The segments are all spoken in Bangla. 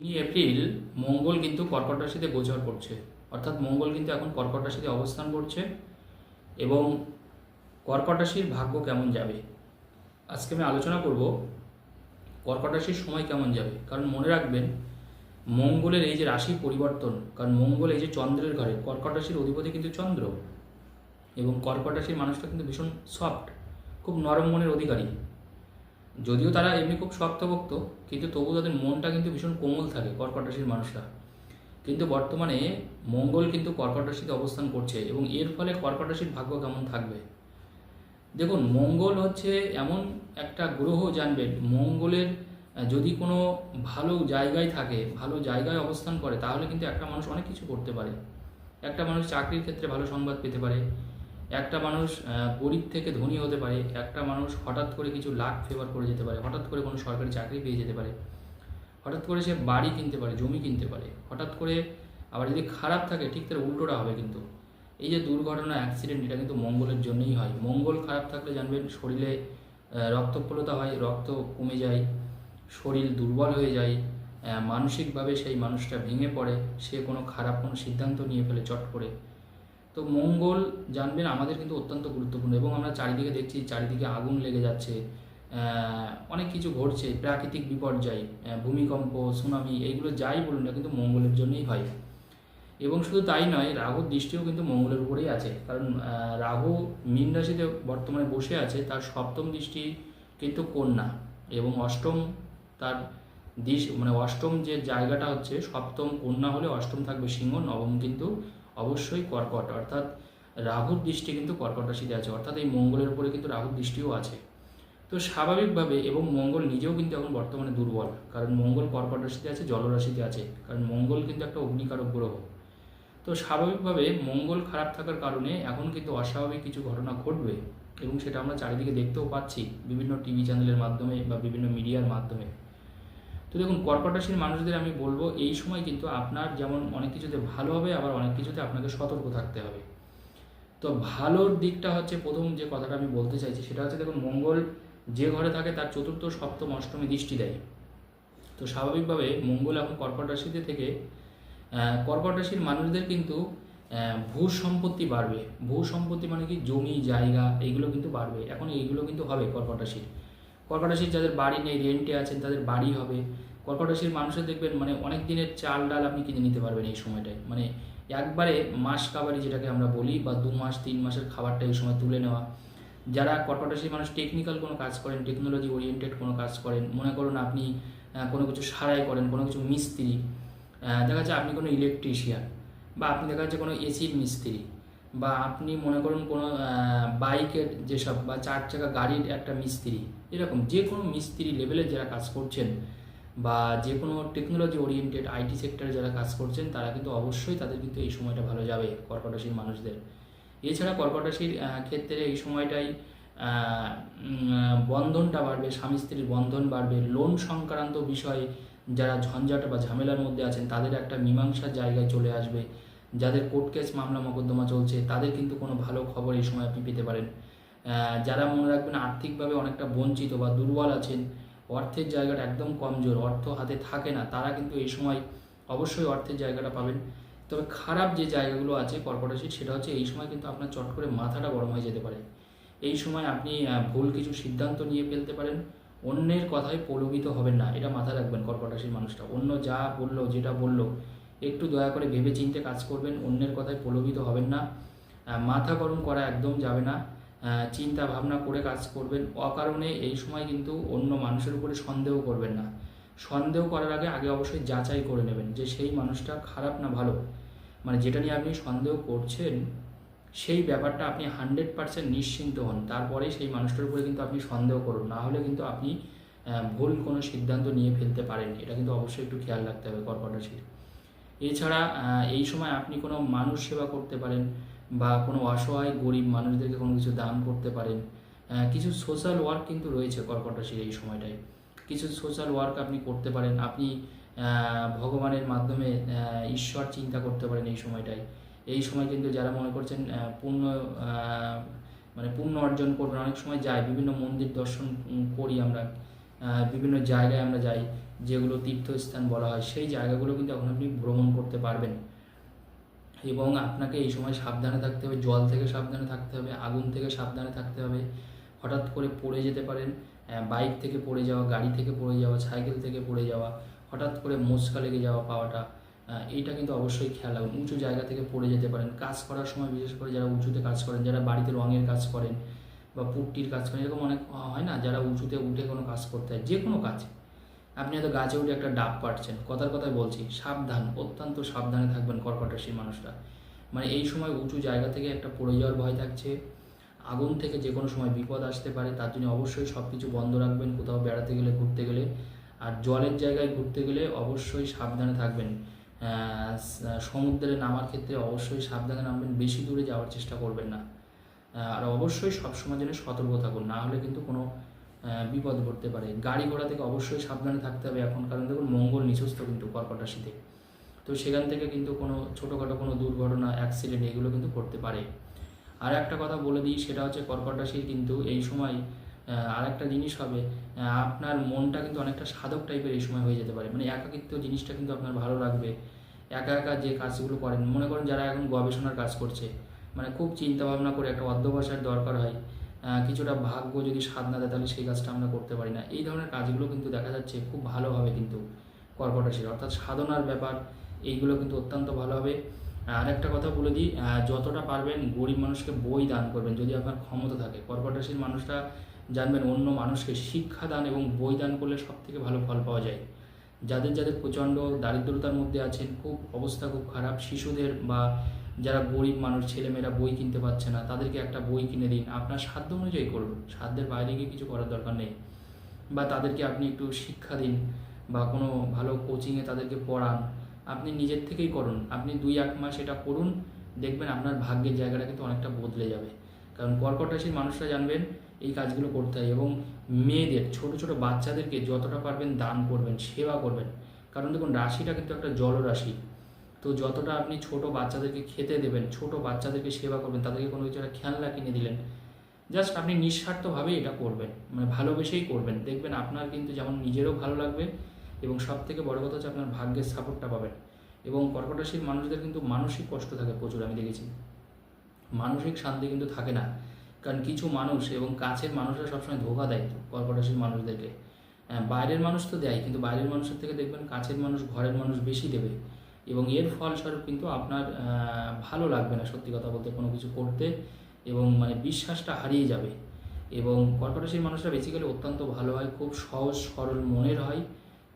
তিনই এপ্রিল মঙ্গল কিন্তু কর্কট রাশিতে গোচর করছে। অর্থাৎ মঙ্গল কিন্তু এখন কর্কট রাশিতে অবস্থান করছে এবং কর্কট রাশির ভাগ্য কেমন যাবে? আজকে আমি আলোচনা করব কর্কট রাশির সময় কেমন যাবে। কারণ মনে রাখবেন, মঙ্গলের এই যে রাশি পরিবর্তন, কারণ মঙ্গল এই যে চন্দ্রের ঘরে, কর্কট রাশির অধিপতি কিন্তু চন্দ্র এবং কর্কট রাশির মানুষটা কিন্তু ভীষণ সফট খুব নরম মনের অধিকারী। যদিও তারা এমনি খুব শক্তভক্ত, কিন্তু তবু তাদের মনটা কিন্তু ভীষণ কোমল থাকে কর্কট রাশির মানুষরা। কিন্তু বর্তমানে মঙ্গল কিন্তু কর্কট রাশিতে অবস্থান করছে এবং এর ফলে কর্কট রাশির ভাগ্য কেমন থাকবে? দেখুন, মঙ্গল হচ্ছে এমন একটা গ্রহ জানবেন মঙ্গলের যদি কোনো ভালো জায়গায় থাকে, ভালো জায়গায় অবস্থান করে, তাহলে কিন্তু একটা মানুষ অনেক কিছু করতে পারে। একটা মানুষ চাকরির ক্ষেত্রে ভালো সংবাদ পেতে পারে একটা মানুষ গরিব থেকে ধনী হতে পারে একটা মানুষ হঠাৎ করে কিছু লাখ ফেভার করে যেতে পারে হঠাৎ করে কোনো সরকারি চাকরি পেয়ে যেতে পারে হঠাৎ করে সে বাড়ি কিনতে পারে জমি কিনতে পারে হঠাৎ করে আবার যদি খারাপ থাকে ঠিক তার উল্টোটা হবে কিন্তু। এই যে দুর্ঘটনা অ্যাক্সিডেন্ট এটা কিন্তু মঙ্গলের জন্যই হয়। মঙ্গল খারাপ থাকলে জানবেন শরীরে আহ, রক্তপ্লতা হয় রক্ত কমে যায় শরীর দুর্বল হয়ে যায় মানসিকভাবে সেই মানুষটা ভেঙে পড়ে সে কোনো খারাপ কোনো সিদ্ধান্ত নিয়ে ফেলে চট করে। তো মঙ্গল জানবেন আমাদের কিন্তু অত্যন্ত গুরুত্বপূর্ণ এবং আমরা চারিদিকে দেখছি, চারিদিকে আগুন লেগে যাচ্ছে অনেক কিছু ঘটছে, প্রাকৃতিক বিপর্যয় ভূমিকম্প, সুনামি, এইগুলো যাই বলুন না কিন্তু মঙ্গলের জন্যই হয়। এবং শুধু তাই নয়, রাহুর দৃষ্টিও কিন্তু মঙ্গলের উপরেই আছে। কারণ রাহু মীন রাশিতে বর্তমানে বসে আছে, তার সপ্তম দৃষ্টি কিন্তু কন্যা এবং অষ্টম তার দিশ মানে অষ্টম যে জায়গাটা হচ্ছে, সপ্তম কন্যা হলে অষ্টম থাকবে সিংহ, নবম কিন্তু অবশ্যই কর্কট, অর্থাৎ রাহুর দৃষ্টি কিন্তু কর্কট রাশিতে আছে, অর্থাৎ এই মঙ্গলের উপরে কিন্তু রাহুর দৃষ্টিও আছে। তো স্বাভাবিকভাবে এবং মঙ্গল নিজেও কিন্তু এখন বর্তমানে দুর্বল, কারণ মঙ্গল কর্কট রাশিতে আছে, জলরাশিতে আছে, কারণ মঙ্গল কিন্তু একটা অগ্নিকারক গ্রহ। তো স্বাভাবিকভাবে মঙ্গল খারাপ থাকার কারণে এখন কিন্তু অস্বাভাবিক কিছু ঘটনা ঘটবে এবং সেটা আমরা চারিদিকে দেখতেও পাচ্ছি বিভিন্ন টিভি চ্যানেলের মাধ্যমে বা বিভিন্ন মিডিয়ার মাধ্যমে। তো দেখুন কর্কট রাশির মানুষদের আমি বলব, এই সময় কিন্তু আপনার যেমন অনেক কিছুতে ভালো হবে, আবার অনেক কিছুতে আপনাকে সতর্ক থাকতে হবে। তো ভালোর দিকটা হচ্ছে প্রথম যে কথাটা আমি বলতে চাইছি, সেটা হচ্ছে দেখুন, মঙ্গল যে ঘরে থাকে তার চতুর্থ, সপ্তম, অষ্টমী দৃষ্টি দেয়। তো স্বাভাবিকভাবে মঙ্গল এখন কর্কট রাশিতে থেকে কর্কট রাশির মানুষদের কিন্তু ভূ সম্পত্তি বাড়বে। ভূ সম্পত্তি মানে কি? জমি, জায়গা এইগুলো কিন্তু বাড়বে। এখন এইগুলো কিন্তু হবে কর্কট রাশির কর্কট রাশির যাদের বাড়ি নেই রেন্টে আছেন, তাদের বাড়ি হবে। কর্কট রাশির মানুষের দেখবেন মানে অনেক দিনের চাল ডাল আপনি কিনে নিতে পারবেন এই সময়টায়। মানে একবারে মাস কাবারি যেটাকে আমরা বলি বা দু মাস, তিন মাসের খাবারটা এই সময় তুলে নেওয়া। যারা কর্কট রাশির মানুষ টেকনিক্যাল কোনো কাজ করেন টেকনোলজি ওরিয়েন্টেড কোনো কাজ করেন, মনে করুন আপনি কোনো কিছু সারাই করেন, কোনো কিছু মিস্ত্রি দেখা যাচ্ছে আপনি কোনো ইলেকট্রিশিয়ান বা আপনি দেখা যাচ্ছে কোনো এসির মিস্ত্রি বা আপনি মনে করুন কোনো বাইকের যেসব বা চার চাকা গাড়ির একটা মিস্ত্রি এরকম যে কোনো মিস্ত্রি লেভেলে যারা কাজ করছেন বা যে কোনো টেকনোলজি ওরিয়েন্টেড আইটি সেক্টরে যারা কাজ করছেন, তারা কিন্তু অবশ্যই তাদের কিন্তু এই সময়টা ভালো যাবে কর্কটরাশির মানুষদের। এছাড়া কর্কটরাশির ক্ষেত্রে এই সময়টাই বন্ধনটা বাড়বে, স্বামী স্ত্রীর বন্ধন বাড়বে। লোন সংক্রান্ত বিষয়ে যারা ঝঞ্ঝাট বা ঝামেলার মধ্যে আছেন, তাদের একটা মীমাংসার জায়গায় চলে আসবে। যাদের কোর্ট কেস মামলা মোকদ্দমা চলছে, তাদের কিন্তু কোনো ভালো খবর এই সময় আপনি পেতে পারেন। যারা মনে রাখবেন আর্থিকভাবে অনেকটা বঞ্চিত বা দুর্বল আছেন, অর্থের জায়গাটা একদম কমজোর, অর্থ হাতে থাকে না, তারা কিন্তু এই সময় অবশ্যই অর্থের জায়গাটা পাবেন। তবে খারাপ যে জায়গাগুলো আছে কর্কট সেটা হচ্ছে এই সময় কিন্তু আপনার চট করে মাথাটা গরম হয়ে যেতে পারে। এই সময় আপনি ভুল কিছু সিদ্ধান্ত নিয়ে ফেলতে পারেন, অন্যের কথায় প্রলোভিত হবেন না, এটা মাথায় রাখবেন কর্কট মানুষটা। অন্য যা বলল, যেটা বলল, একটু দয়া করে ভেবে চিন্তে কাজ করবেন, অন্যের কথায় প্রলোভিত হবেন না। মাথা গরম করা একদম যাবে না। চিন্তা ভাবনা করে কাজ করবেন। অকারণে এই সময় কিন্তু অন্য মানুষের উপরে সন্দেহ করবেন না। সন্দেহ করার আগে আগে অবশ্যই যাচাই করে নেবেন যে সেই মানুষটা খারাপ না ভালো। মানে যেটা নিয়ে আপনি সন্দেহ করছেন, সেই ব্যাপারটা আপনি হান্ড্রেড পার্সেন্ট নিশ্চিন্ত হন। তারপরেই সেই মানুষটার উপরে কিন্তু আপনি সন্দেহ করুন। না হলে কিন্তু আপনি ভুল কোনো সিদ্ধান্ত নিয়ে ফেলতে পারেন এটা কিন্তু অবশ্যই একটু খেয়াল রাখতে হবে কর্কট রাশির। এছাড়া এই সময় আপনি কোনো মানুষ সেবা করতে পারেন বা কোনো অসহায় গরিব মানুষদেরকে কোনো কিছু দান করতে পারেন। কিছু সোশ্যাল ওয়ার্ক কিন্তু রয়েছে কর্কট রাশির এই সময়টায়। কিছু সোশ্যাল ওয়ার্ক আপনি করতে পারেন। আপনি ভগবানের মাধ্যমে ঈশ্বর চিন্তা করতে পারেন এই সময়টায়। এই সময় কিন্তু যারা মনে করছেন পূর্ণ মানে পুণ্য অর্জন করবেন, অনেক সময় যায়। বিভিন্ন মন্দির দর্শন করি আমরা। বিভিন্ন জায়গায় আমরা যাই, যেগুলো তীর্থস্থান বলা হয়, সেই জায়গাগুলো কিন্তু এখন আপনি ভ্রমণ করতে পারবেন। এবং আপনাকে এই সময় সাবধানে থাকতে হবে, জল থেকে সাবধানে থাকতে হবে, আগুন থেকে সাবধানে থাকতে হবে। হঠাৎ করে পড়ে যেতে পারেন বাইক থেকে পড়ে যাওয়া, গাড়ি থেকে পড়ে যাওয়া, সাইকেল থেকে পড়ে যাওয়া, হঠাৎ করে মোচকা লেগে যাওয়া পাওয়াটা এইটা কিন্তু অবশ্যই খেয়াল রাখুন। উঁচু জায়গা থেকে পড়ে যেতে পারেন। কাজ করার সময় বিশেষ করে যারা উঁচুতে কাজ করেন, যারা বাড়িতে রঙের কাজ করেন বা পুট্টির কাজ করেন, এরকম অনেক, হয় না? যারা উঁচুতে উঠে কোনো কাজ করতে হয় যে কোনো কাজ। আপনি হয়তো গাছে উঠে একটা ডাব পাড়ছেন কথার কথায় বলছি, সাবধান, অত্যন্ত সাবধানে থাকবেন কর্কট রাশির মানুষরা মানে এই সময় উঁচু জায়গা থেকে একটা পড়ে যাওয়ার ভয় থাকছে। আগুন থেকে যে কোনো সময় বিপদ আসতে পারে, তার জন্য অবশ্যই সব কিছু বন্ধ রাখবেন, কোথাও বেড়াতে গেলে, ঘুরতে গেলে। আর জলের জায়গায় ঘুরতে গেলে অবশ্যই সাবধানে থাকবেন। সমুদ্রে নামার ক্ষেত্রে অবশ্যই সাবধানে নামবেন, বেশি দূরে যাওয়ার চেষ্টা করবেন না। আর অবশ্যই সবসময় যেন সতর্ক থাকুন, না হলে কিন্তু কোনো বিপদ ঘটতে পারে। গাড়ি ঘোড়া থেকে অবশ্যই সাবধানে থাকতে হবে এখন, কারণ দেখুন মঙ্গল নিচস্থ কিন্তু কর্কট রাশিতে তো সেখান থেকে কিন্তু কোনো ছোটোখাটো কোনো দুর্ঘটনা অ্যাক্সিডেন্ট এগুলো কিন্তু করতে পারে। আর একটা কথা বলে দিই, সেটা হচ্ছে কর্কট রাশির কিন্তু এই সময় আর একটা জিনিস হবে আপনার মনটা কিন্তু অনেকটা সাধক টাইপের এই সময় হয়ে যেতে পারে। মানে একাকিত্ব জিনিসটা কিন্তু আপনার ভালো লাগবে। একা একা যে কাজগুলো করেন, মনে করেন যারা এখন গবেষণার কাজ করছে মানে খুব চিন্তা ভাবনা করে একটা অধ্যবসায়ের দরকার হয়। কিছুটা ভাগ্য যদি সাধ না দেয়, তাহলে সেই কাজটা আমরা করতে পারি না। এই ধরনের কাজগুলো কিন্তু দেখা যাচ্ছে খুব ভালোভাবে কিন্তু কর্কট রাশির অর্থাৎ সাধনার ব্যাপার, এইগুলো কিন্তু অত্যন্ত ভালো হবে। আর একটা কথা বলে দিই যতটা পারবেন গরিব মানুষকে বই দান করবেন, যদি আপনার ক্ষমতা থাকে। কর্কট রাশির মানুষরা জানবেন অন্য মানুষকে শিক্ষা দান এবং বই দান করলে সব থেকে ভালো ফল পাওয়া যায়। যাদের যাদের প্রচণ্ড দারিদ্রতার মধ্যে আছেন, খুব অবস্থা খুব খারাপ, শিশুদের বা যারা গরিব মানুষ, ছেলেমেয়েরা বই কিনতে পারছে না, তাদেরকে একটা বই কিনে দিন। আপনার সাধ্য অনুযায়ী করুন। সাধ্যের বাইরে গিয়ে কিছু করার দরকার নেই। বা তাদেরকে আপনি একটু শিক্ষা দিন বা কোনো ভালো কোচিংয়ে তাদেরকে পড়ান। আপনি নিজের থেকেই করুন। আপনি দুই এক মাস এটা করুন, দেখবেন আপনার ভাগ্যের জায়গাটা কিন্তু অনেকটা বদলে যাবে। কারণ কর্কট রাশির মানুষরা জানবেন, এই কাজগুলো করতে হয় এবং মেয়েদের, ছোট ছোট বাচ্চাদেরকে যতটা পারবেন দান করবেন, সেবা করবেন। কারণ দেখুন, রাশিটা কিন্তু একটা জলরাশি। তো যতটা আপনি ছোট বাচ্চাদেরকে খেতে দেবেন ছোট বাচ্চাদেরকে সেবা করবেন তাদেরকে কোনো কিছু একটা খেলনা কিনে দিলেন জাস্ট আপনি নিঃস্বার্থভাবে এটা করবেন মানে ভালোবেসেই করবেন। দেখবেন আপনার কিন্তু যেমন নিজেরও ভালো লাগবে এবং সব থেকে বড় কথা হচ্ছে আপনার ভাগ্যের সাপোর্টটা পাবেন এবং কর্কট রাশির মানুষদের কিন্তু মানসিক কষ্ট থাকে প্রচুর আমি দেখেছি। মানসিক শান্তি কিন্তু থাকে না কারণ কিছু মানুষ এবং কাছের মানুষরা সবসময় ধোকা দেয় কর্কট রাশির মানুষদেরকে। হ্যাঁ, বাইরের মানুষ তো দেয় কিন্তু বাইরের মানুষের থেকে দেখবেন কাছের মানুষ ঘরের মানুষ বেশি দেবে। এবং এর ফলস্বরূপ কিন্তু আপনার ভালো লাগবে না সত্যি কথা বলতে কোনো কিছু করতে এবং মানে বিশ্বাসটা হারিয়ে যাবে। এবং কর্কট মানুষরা বেসিক্যালি অত্যন্ত ভালো হয়, খুব সহজ, সরল মনের হয়।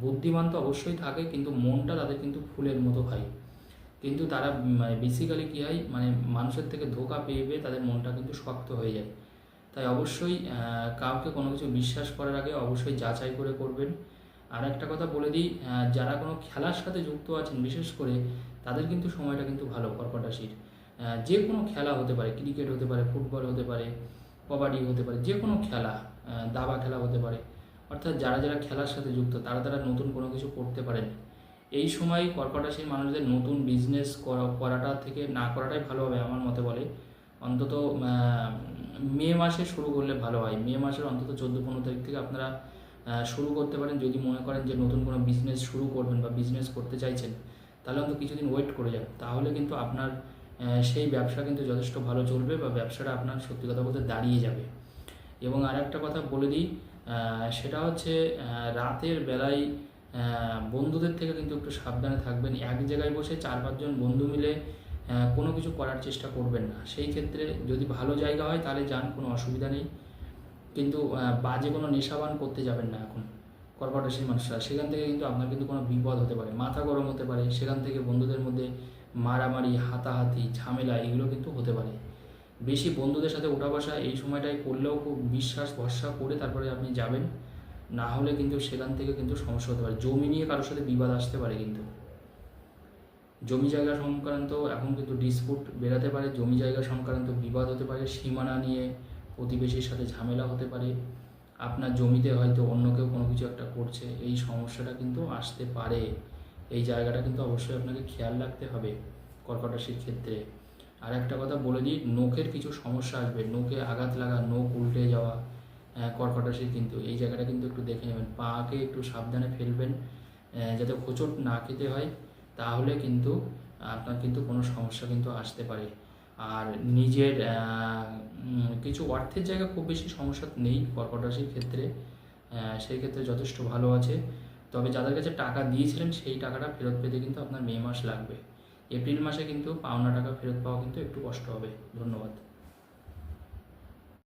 বুদ্ধিমান তো অবশ্যই থাকে, কিন্তু মনটা তাদের কিন্তু ফুলের মতো হয়। কিন্তু তারা মানে বেসিক্যালি কী হয় মানে মানুষের থেকে ধোকা পেয়ে পেয়ে তাদের মনটা কিন্তু শক্ত হয়ে যায়। তাই অবশ্যই কাউকে কোনো কিছু বিশ্বাস করার আগে অবশ্যই যাচাই করে করবেন। আর একটা কথা বলে দিই যারা কোনো খেলার সাথে যুক্ত আছেন বিশেষ করে তাদের কিন্তু সময়টা কিন্তু ভালো কর্কট রাশির আহ, যে কোনো খেলা হতে পারে ক্রিকেট হতে পারে ফুটবল হতে পারে কবাডি হতে পারে যে কোনো খেলা দাবা খেলা হতে পারে। অর্থাৎ যারা যারা খেলার সাথে যুক্ত তারা তারা নতুন কোনো কিছু করতে পারেন। এই সময় কর্কটাশির মানুষদের নতুন বিজনেস করাটা থেকে না করাটাই ভালো হবে আমার মতে বলে। অন্তত মে মাসে শুরু করলে ভালো হয়। মে মাসের অন্তত চোদ্দ পনেরো তারিখ থেকে আপনারা শুরু করতে পারেন। যদি মনে করেন যে নতুন কোনো বিজনেস শুরু করবেন বা বিজনেস করতে চাইছেন, তাহলে অন্তত কিছুদিন ওয়েট করে যান। তাহলে কিন্তু আপনার সেই ব্যবসা কিন্তু যথেষ্ট ভালো চলবে বা ব্যবসাটা আপনার সত্যি কথা বলতে দাঁড়িয়ে যাবে। এবং আর একটা কথা বলে দিই সেটা হচ্ছে রাতের বেলায় বন্ধুদের থেকে কিন্তু একটু সাবধানে থাকবেন। এক জায়গায় বসে চার পাঁচজন বন্ধু মিলে কোনো কিছু করার চেষ্টা করবেন না। সেই ক্ষেত্রে যদি ভালো জায়গা হয়, তাহলে যান, কোনো অসুবিধা নেই। কিন্তু বাজে কোনো নেশাবান করতে যাবেন না এখন কর্কট রাশির মানুষরা। সেখান থেকে কিন্তু আপনার কিন্তু কোনো বিপদ হতে পারে। মাথা গরম হতে পারে। সেখান থেকে বন্ধুদের মধ্যে মারামারি, হাতাহাতি, ঝামেলা এগুলো কিন্তু হতে পারে। বেশি বন্ধুদের সাথে ওঠা বসা এই সময়টায় করলেও খুব বিশ্বাস, ভরসা করে তারপরে আপনি যাবেন। না হলে কিন্তু সেখান থেকে কিন্তু সমস্যা হতে পারে। জমি নিয়ে কারোর সাথে বিবাদ আসতে পারে কিন্তু। জমি জায়গা সংক্রান্ত এখন কিন্তু ডিসপুট বেরাতে পারে। জমি জায়গা সংক্রান্ত বিবাদ হতে পারে। সীমানা নিয়ে প্রতিবেশীর সাথে ঝামেলা হতে পারে আপনার জমিতে হয়তো অন্য কেউ কোনো কিছু একটা করছে এই সমস্যাটা কিন্তু আসতে পারে। এই জায়গাটা কিন্তু অবশ্যই আপনাকে খেয়াল রাখতে হবে কর্কট রাশির ক্ষেত্রে। আর একটা কথা বলে দিই নখের কিছু সমস্যা আসবে নখে আঘাত লাগা নখ উল্টে যাওয়া আহ, কর্কট রাশির কিন্তু এই জায়গাটা কিন্তু একটু দেখে নেবেন পাকে একটু সাবধানে ফেলবেন যাতে হোঁচট না খেতে হয় তাহলে কিন্তু আপনার কিন্তু কোনো সমস্যা কিন্তু আসতে পারে। আর নিজের কিছু অর্থের জায়গা খুব বেশি সমস্যা নেই কর্কট রাশির ক্ষেত্রে সেই ক্ষেত্রে যথেষ্ট ভালো আছে। তবে যাদের কাছে টাকা দিয়েছিলেন সেই টাকাটা ফেরত পেতে কিন্তু আপনার মে মাস লাগবে। এপ্রিল মাসে কিন্তু পাওনা টাকা ফেরত পাওয়া কিন্তু একটু কষ্ট হবে। ধন্যবাদ।